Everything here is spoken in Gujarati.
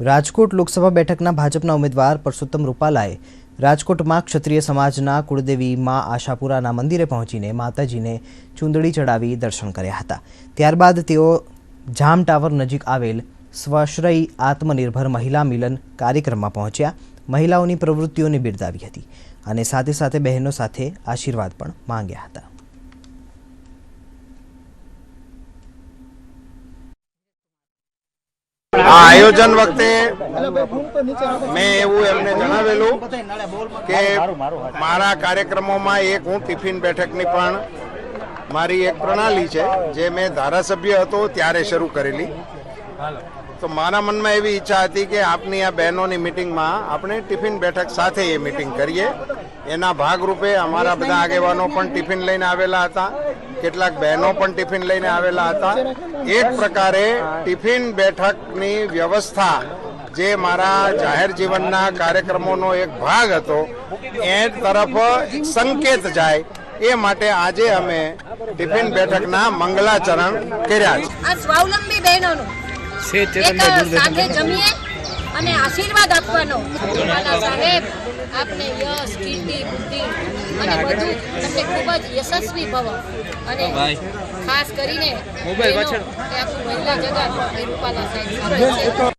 રાજકોટ લોકસભા બેઠકના ભાજપના ઉમેદવાર પરસોત્તમ રૂપાલાએ રાજકોટમાં ક્ષત્રિય સમાજના કુળદેવી મા આશાપુરાના મંદિરે પહોંચીને માતાજીને ચૂંદડી ચડાવી દર્શન કર્યા હતા. ત્યારબાદ તેઓ જામ ટાવર નજીક આવેલ સ્વાશ્રયી આત્મનિર્ભર મહિલા મિલન કાર્યક્રમમાં પહોંચ્યા. મહિલાઓની પ્રવૃત્તિઓને બિરદાવી હતી અને સાથે સાથે બહેનો સાથે આશીર્વાદ પણ માંગ્યા હતા. આ આયોજન વખતે મેં એવું એમને જણાવેલું કે મારા કાર્યક્રમોમાં એક હું ટિફિન બેઠકની પણ મારી એક પ્રણાલી છે જે મેં ધારાસભ્ય હતો ત્યારે શરૂ કરેલી. તો મારા મનમાં એવી ઈચ્છા હતી કે આપની આ બહેનોની મિટિંગમાં આપણે ટિફિન બેઠક સાથે એ મિટિંગ કરીએ. એના ભાગરૂપે અમારા બધા આગેવાનો પણ ટિફિન લઈને આવેલા હતા. કેટલાક બહેનો પણ ટિફિન લઈને આવેલા હતા. એક પ્રકારે ટિફિન બેઠકની વ્યવસ્થા જે મારા જાહેર જીવનના કાર્યક્રમોનો એક ભાગ હતો એ તરફ સંકેત જાય. એ માટે આજે અમે ટિફિન બેઠકના મંગલાચરણ કર્યા છે. આ સ્વાવલંબી બહેનોનું એક સાથે જમીએ અને આશીર્વાદ આપવાનો. સાહેબ આપને યશ કીર્તિ અને બધું તમને ખૂબ જ યશસ્વી ભવ. અને ખાસ કરીને મોબાઈલ પાછળ. આખું મહિલા જગત રૂપાલા સાહેબ